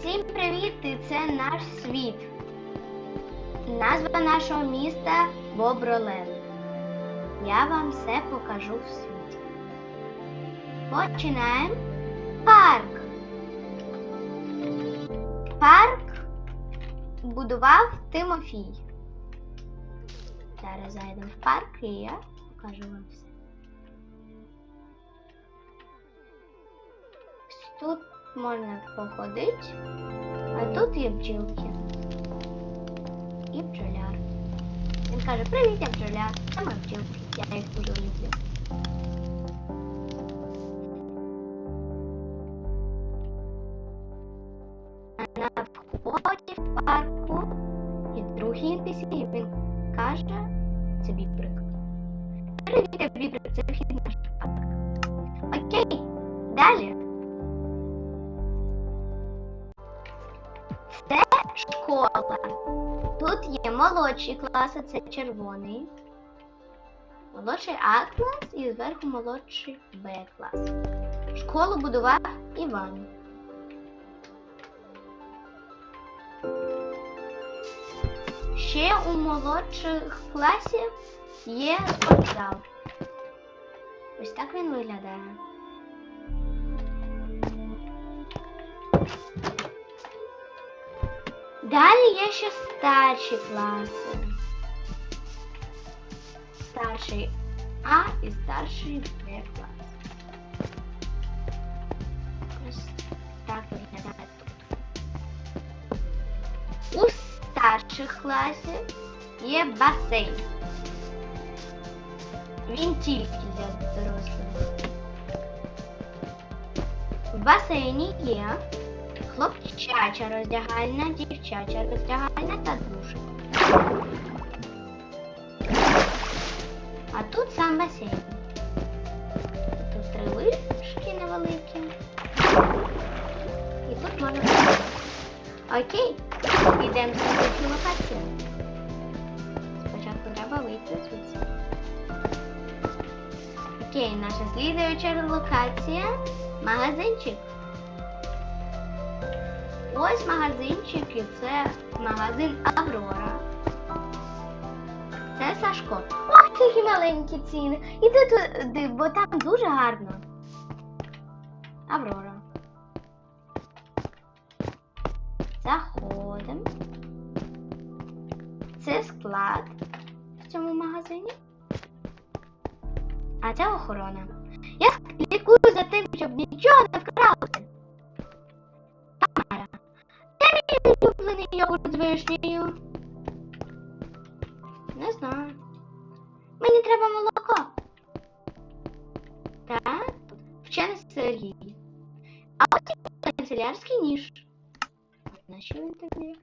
Всім привіт! Це наш світ. Назва нашого міста Бобролен. Я вам все покажу в світі. Починаємо. Парк. Парк будував Тимофій. Зараз зайдемо в парк і я покажу вам все. Тут можна походити, а тут є бджілки. І бджоляр. Він каже, привіт, я бджоляр. Це мої бджілки. Я їх дуже люблю. А на вході в парку є другий NPC, і він каже, це бібрик. Привіт, я бібрик, це вхід є молодші класи, це червоний. Молодший А клас і зверху молодший Б клас. Школу будував Іван. Ще у молодших класів є спортзал. Ось так він виглядає. Далі є ще старші класи. Старший А і старший Б клас. Ось так виглядає тут. У старших класів є басейн. Він тільки для дорослих. В басейні є хлопчача роздягальня, дівчача роздягальня та душик. А тут сам басейн. Тут три вишки невеликі. І тут можна пограти. Окей, йдемо слідчу локацію. Спочатку треба вийти звідси. Окей, наша слідуюча локація магазинчик. Ось магазинчик це магазин Аврора. Це Сашко. Ох, які маленькі ціни. Іди туди, бо там дуже гарно. Аврора. Заходимо. Це склад в цьому магазині. А це охорона. Я слідкую за тим, щоб нічого не вкрали. Улюблений йогурт з вишнею? Не знаю. Мені треба молоко. Так, вчений Сергій. А ось і канцелярський ніж. На що він тобі?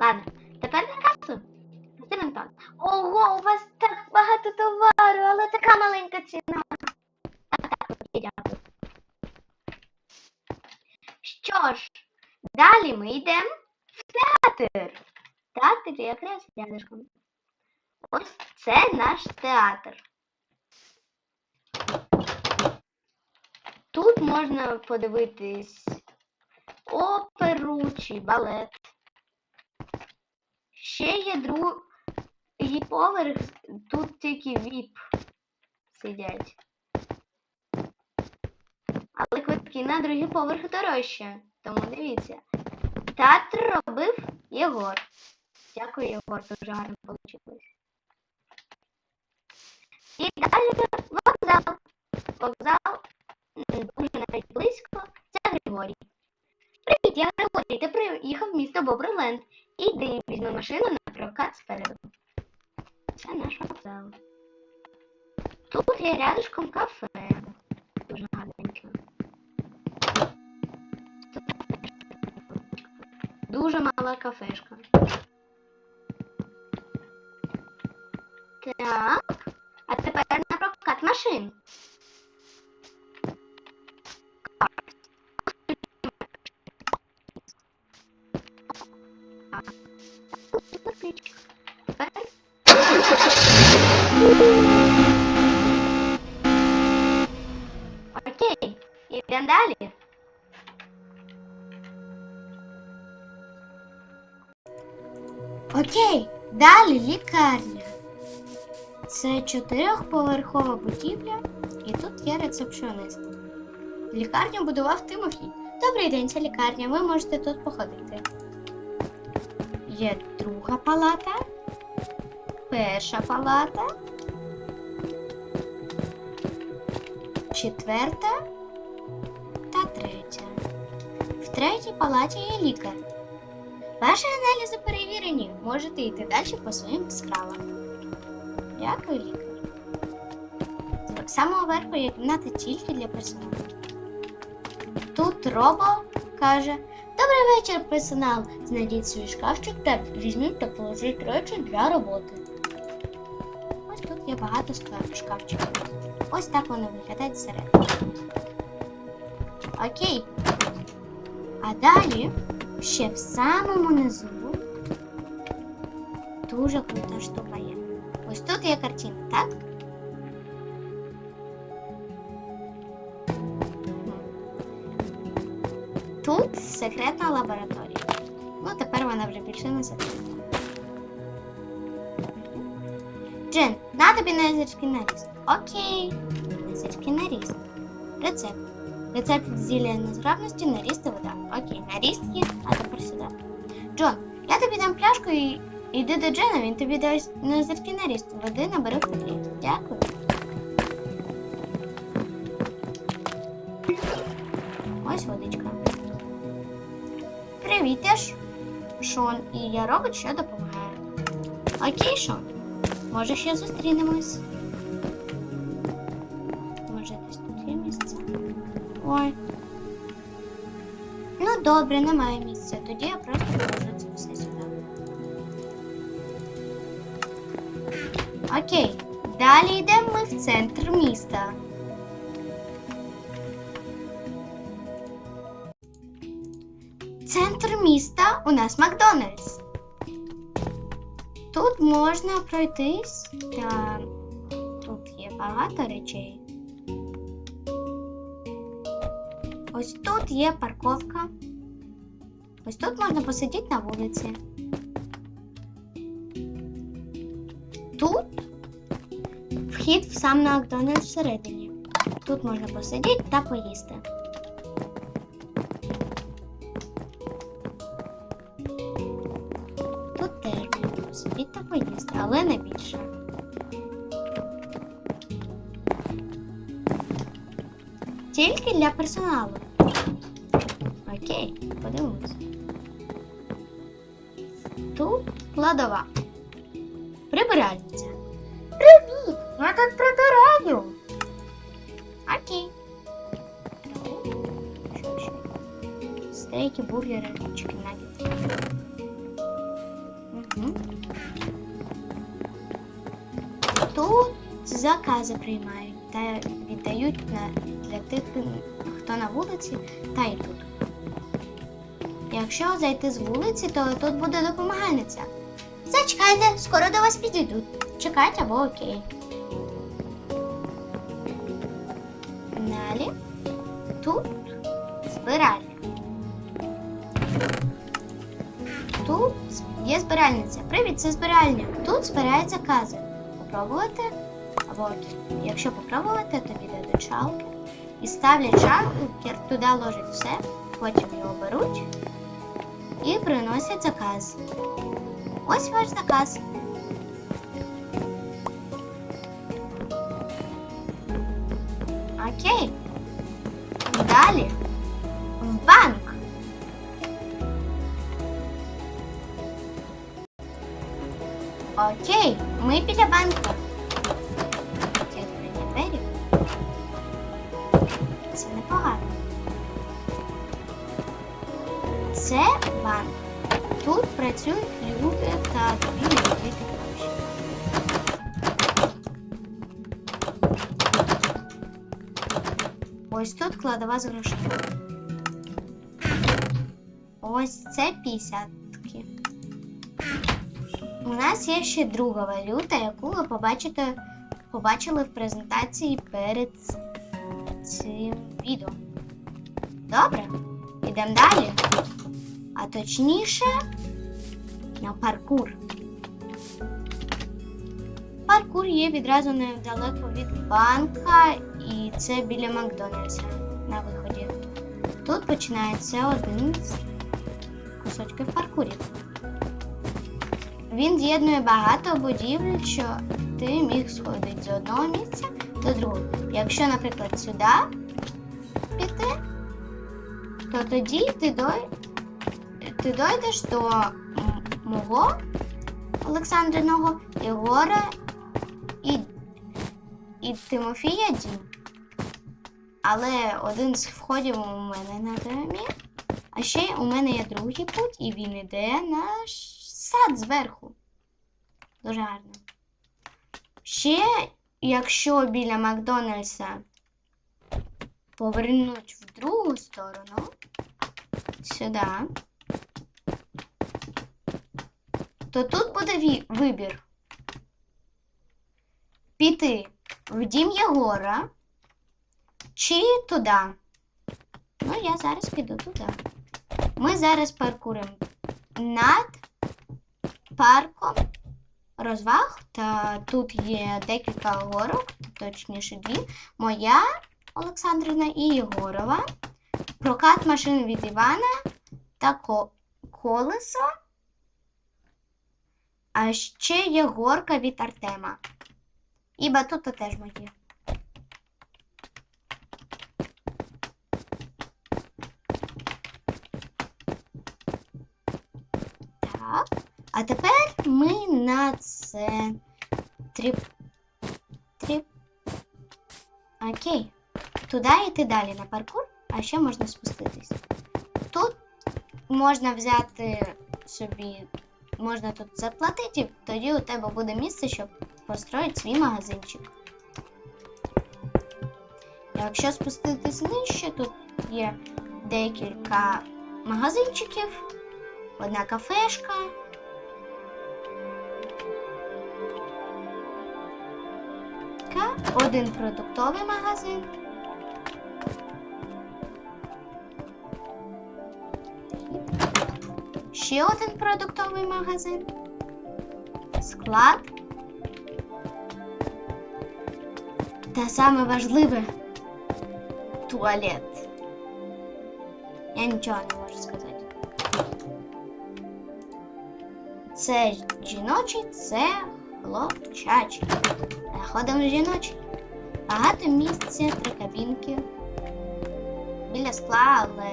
Ладно, тепер на касу. Ого, у вас так багато товару, але така маленька ціна. Так, так, окей, дякую. Що ж, далі ми йдемо в театр. Театр якраз рядышком. Ось це наш театр. Тут можна подивитись оперу чи балет. Ще є другий поверх, тут тільки віп сидять. Але квитки на другий поверх дорожче, тому дивіться. Театр робив Єгор. Дякую, Єгор, дуже гарно вийшло. І далі вокзал. Вокзал дуже навіть близько. Це Григорій. Привіт, я Григорій. Ти приїхав в місто Бобриленд. Іди, візьми машину на прокат спереду. Це наш вокзал. Тут є рядышком кафе. Дуже гарненьке. Дуже мала кафешка. Так. А тепер на прокат машин. Далі лікарня. Це чотирьохповерхова будівля, і тут є рецепшонист. Лікарню будував Тимофій. Добрий день, це лікарня. Ви можете тут походити. Є друга палата, перша палата, четверта та третя. В третій палаті є лікар. Ваші аналізи перевірені. Можете йти далі по своїм справам. Дякую, лікар. З самого верху є кімната тільки для персоналу. Тут робо каже: Добрий вечір, персонал. Знайдіть свій шкафчик та візьміть та положіть речі для роботи. Ось тут є багато шкафчиків. Ось так вони виглядають всередині. Окей. А далі ще в самому низу дуже крута штука є. Ось тут є картина, так? Тут секретна лабораторія. Ну, тепер вона вже більше не секретна. Джен, на тобі незерський наріз. Окей. Незерський наріз. Рецепт. Рецепт зілля незграбності, наріз та вода. Окей, наріз є, а тепер сюди. Джон, я тобі дам пляшку і йди до Джена, він тобі дасть незерський наріз. Води набери в котлі. Дякую. Ось водичка. Привіт, Ш- Шон, і я робот, що допомагає. Окей, Шон. Може, ще зустрінемось. Ой. Ну, добре, немає місця. Тоді я просто положу це все сюди. Окей. Далі йдемо ми в центр міста. Центр міста у нас Макдональдс. Тут можна пройтись, та тут є багато речей. Ось тут є парковка. Ось тут можна посидіти на вулиці. Тут вхід в сам Макдональдс всередині. Тут можна посидіти та поїсти. Тут теж можна посидіти та поїсти, але не більше. Тільки для персоналу. Подивимось. Тут кладова. Прибиральниця. Привіт! Я тут прибираю. Окей. Стейки, бургери, чикен наггетси. Угу. Тут закази приймають та віддають для тих, хто на вулиці, та й тут. Якщо зайти з вулиці, то тут буде допомагальниця. Зачекайте, скоро до вас підійдуть. Чекайте або окей. Далі тут збиральня. Тут є збиральниця. Привіт, це збиральня. Тут збираються кази. Попробувати, або якщо попробувати, то піде до чалки. І ставлять чалки, туди ложать все, потім його беруть і приносять заказ. Ось ваш заказ. Окей. Далі. В банк. Окей, ми біля банку. Ось тут кладова з грошима. Ось це п'ятдесятки. У нас є ще друга валюта, яку ви побачите, побачили в презентації перед цим відео. Добре? Йдемо далі. А точніше на паркур. Паркур є відразу недалеко від банка, і це біля Макдональдса на виході. Тут починається один з кусочків паркурів. Він з'єднує багато будівель, що ти міг сходити з одного місця до другого. Якщо, наприклад, сюди піти, то тоді ти, дой... ти дойдеш до мого Олександриного, Єгора і, і Тимофія Дім. Але один з входів у мене на домі, а ще у мене є другий путь, і він іде на сад зверху. Дуже гарно. Ще, якщо біля Макдональдса повернуть в другу сторону, сюди, то тут буде вибір. Піти в дім Єгора чи туди. Ну, я зараз піду туди. Ми зараз паркуримо над парком розваг. Та тут є декілька горок, точніше дві. Моя Олександрівна і Єгорова. Прокат машин від Івана та ко- колесо. А ще є горка від Артема. І батута теж мої. Так. А тепер ми на це тріп. Тріп. Окей. Туди йти далі на паркур, а ще можна спуститись. Тут можна взяти собі, можна тут заплатити, і тоді у тебе буде місце, щоб построїти свій магазинчик. Якщо спуститись нижче, тут є декілька магазинчиків, одна кафешка. Один продуктовий магазин. Ще один продуктовий магазин. Склад. Та саме важливе туалет. Я нічого не можу Це жіночий, це хлопчачий. Заходимо в жіночий. Багато місця, три кабінки. Біля скла, але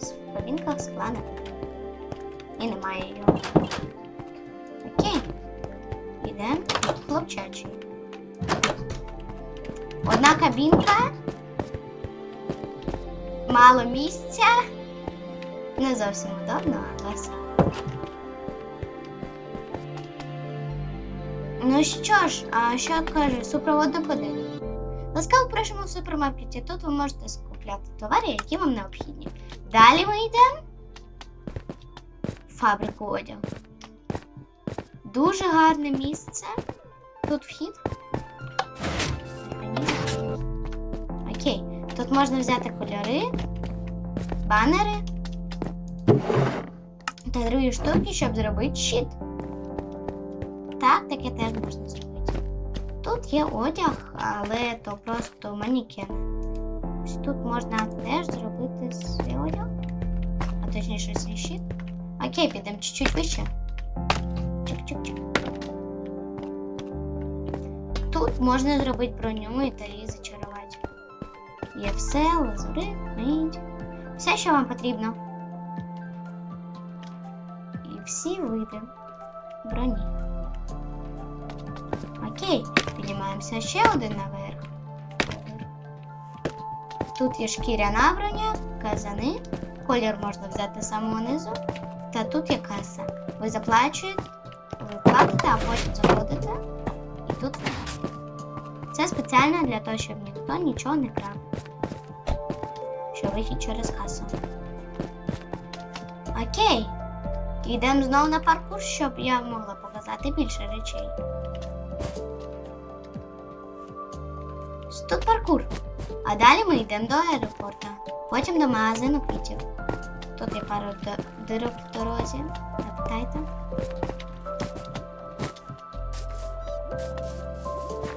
в кабінках скла немає. І немає його. Окей. Ідемо в хлопчачий. Одна кабінка. Мало місця. Не зовсім удобно, але все. Ну що ж, а що каже супроводник один? Ласкаво просимо в супермаркеті. Тут ви можете скупляти товари, які вам необхідні. Далі ми йдемо в фабрику одягу. Дуже гарне місце. Тут вхід. Окей. Тут можна взяти кольори, банери та другі штуки, щоб зробити щит. Так, таке теж можна зробити. Тут є одяг, але то просто манікен. Ось Тут можна теж зробити свій одяг. А точніше свій щит. Окей, підемо чуть-чуть вище. Чик-чик-чик. Тут можна зробити броню і її зачарувати. Є все, лазурит, мить. Все, що вам потрібно. І всі види броні. Окей, піднімаємося ще один наверх. Тут є шкіряна броня, казани. Колір можна взяти з самого низу. Та тут є каса. Ви заплачуєте, ви платите, а потім заходите. І тут ви. Це спеціально для того, щоб ніхто нічого не крав. Що вихід через касу. Окей. Йдемо знову на паркур, щоб я могла показати більше речей. Паркур. А далі ми йдемо до аеропорту. Потім до магазину квітів. Тут є пару дирок в дорозі. Не питайте.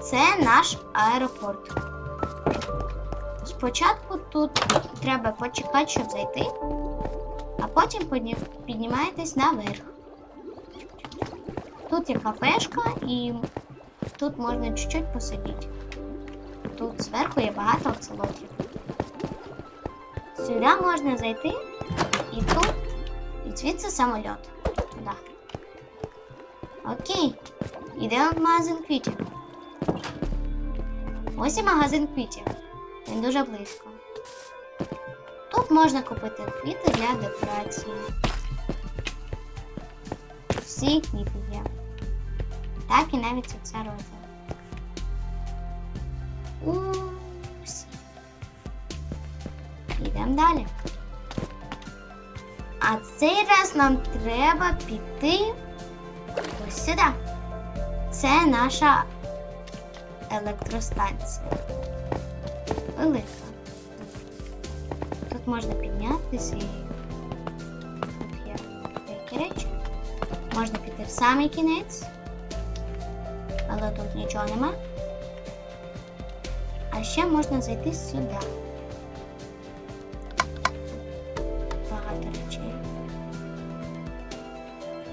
Це наш аеропорт. Спочатку тут треба почекати, щоб зайти, а потім піднімаєтесь наверх. Тут є кафешка і тут можна чуть-чуть посидіти. Тут зверху є багато оцелотів. Сюди можна зайти і тут, і звідси самольот. Туди. Окей. Йдемо в магазин квітів. Ось і магазин квітів. Він дуже близько. Тут можна купити квіти для декорації. Всі квіти є. Так і навіть оця роза. Усі. Йдемо далі. А цей раз нам треба піти ось сюди. Це наша електростанція. Велика. Тут можна піднятися і тут є деякі речі. Можна піти в самий кінець, але тут нічого нема. А ще можна зайти сюди. Багато речей.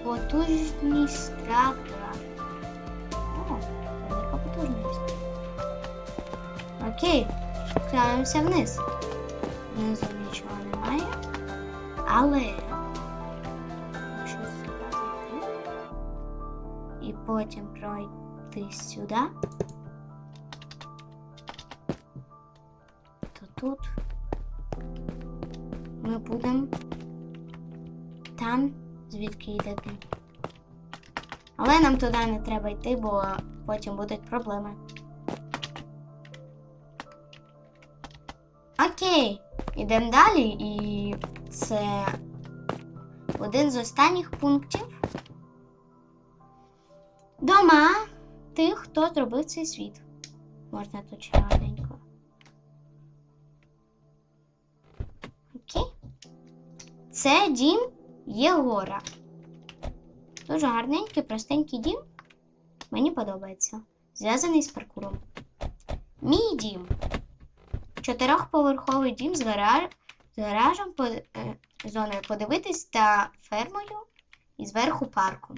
Потужність трактора. О, велика потужність. Окей, спускаємося вниз. Внизу нічого немає. Але сюди і потім пройти сюди, тут ми будемо там, звідки йде дим. Але нам туди не треба йти, бо потім будуть проблеми. Окей, ідемо далі, і це один з останніх пунктів. Дома тих, хто зробив цей світ. Можна тут ще гарненько. Це дім Єгора. Дуже гарненький, простенький дім. Мені подобається. Зв'язаний з паркуром. Мій дім. Чотирьохповерховий дім з, гараж... з гаражем, е, зоною подивитись та фермою і зверху парком.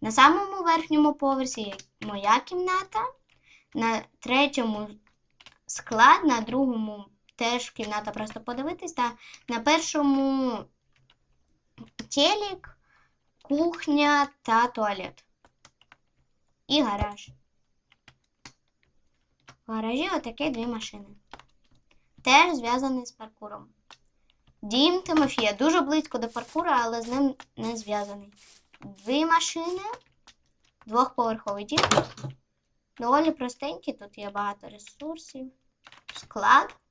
На самому верхньому поверсі є моя кімната, на третьому склад, на другому теж кімната просто подивитись, та на першому телек, кухня та туалет. І гараж. В гаражі отакі дві машини. Теж зв'язаний з паркуром. Дім Тимофія дуже близько до паркура, але з ним не зв'язаний. Дві машини, двохповерховий дім. Доволі простенький, тут є багато ресурсів. Склад.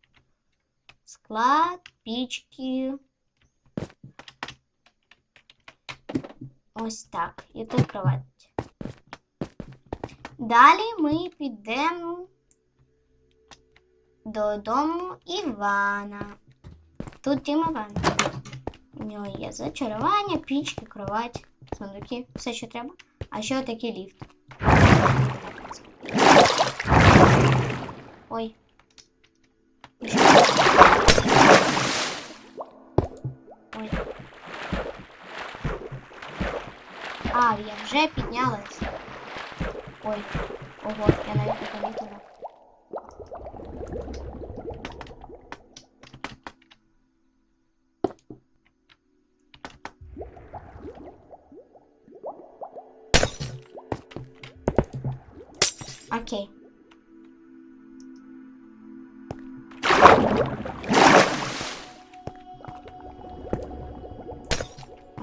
Склад, пічки. Ось так. І тут кровать. Далі ми підемо додому Івана. Тут дім Івана. У нього є зачарування, пічки, кровать, сундуки, все, що треба. А ще отакий ліфт. Ой. А, я вже піднялась. Ой, ого, я навіть не помітила. Окей.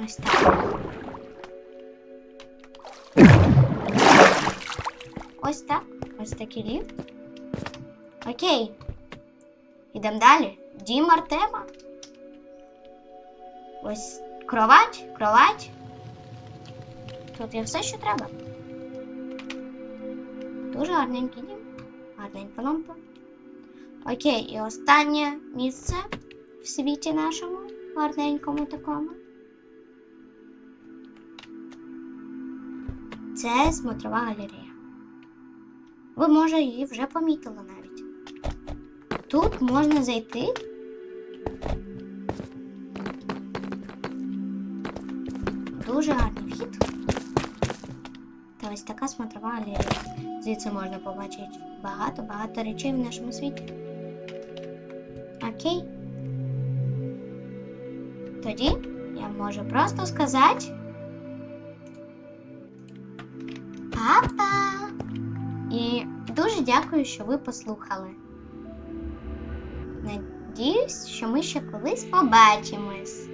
Ось так. Ось так. Ось такий ліфт. Окей. Ідемо далі. Дім Артема. Ось кровать, кровать. Тут є все, що треба. Дуже гарненький дім. Гарненька лампа. Окей, і останнє місце в світі нашому, гарненькому такому. Це смотрова галерея. Ви, може, її вже помітили навіть. Тут можна зайти. Дуже гарний вхід. Та ось така смотрова галерея. Звідси можна побачити багато-багато речей в нашому світі. Окей. Тоді я можу просто сказати. Дякую, що ви послухали. Надіюсь, що ми ще колись побачимось.